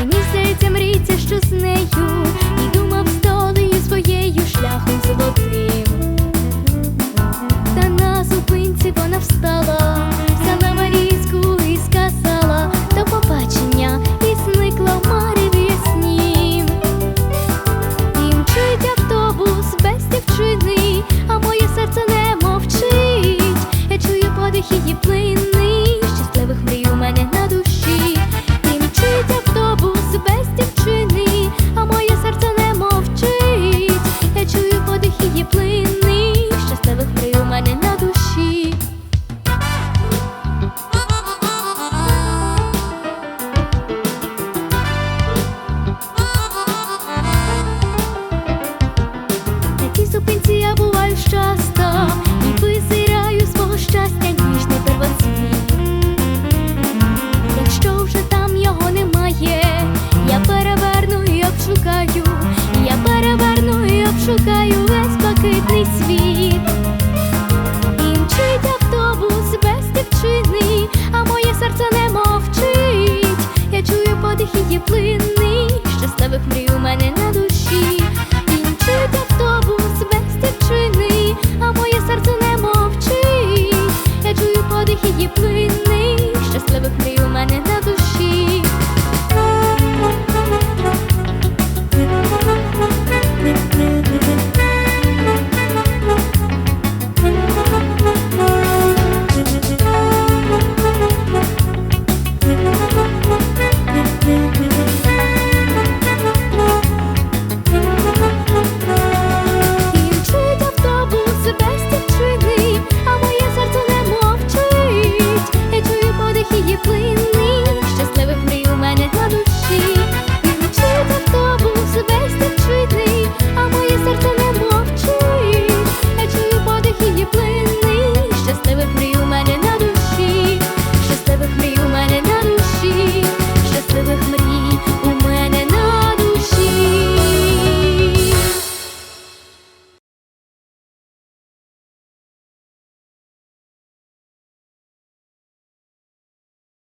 Мені здається, мріється, що з нею і думав з долею своєю шляхом золотим. Та на зупинці вона встала, взяла Марійську і сказала до побачення і зникла в мареві яснім. І мчить автобус без дівчини, а моє серце не мовчить. Я чую подих її плинний, щасливих мрій у мене на душі. шукаю весь блакитний світ, інчить автобус без дівчини, а моє серце не мовчить. Я чую подих її плинний, щасливих мрій у мене на душі, і автобус.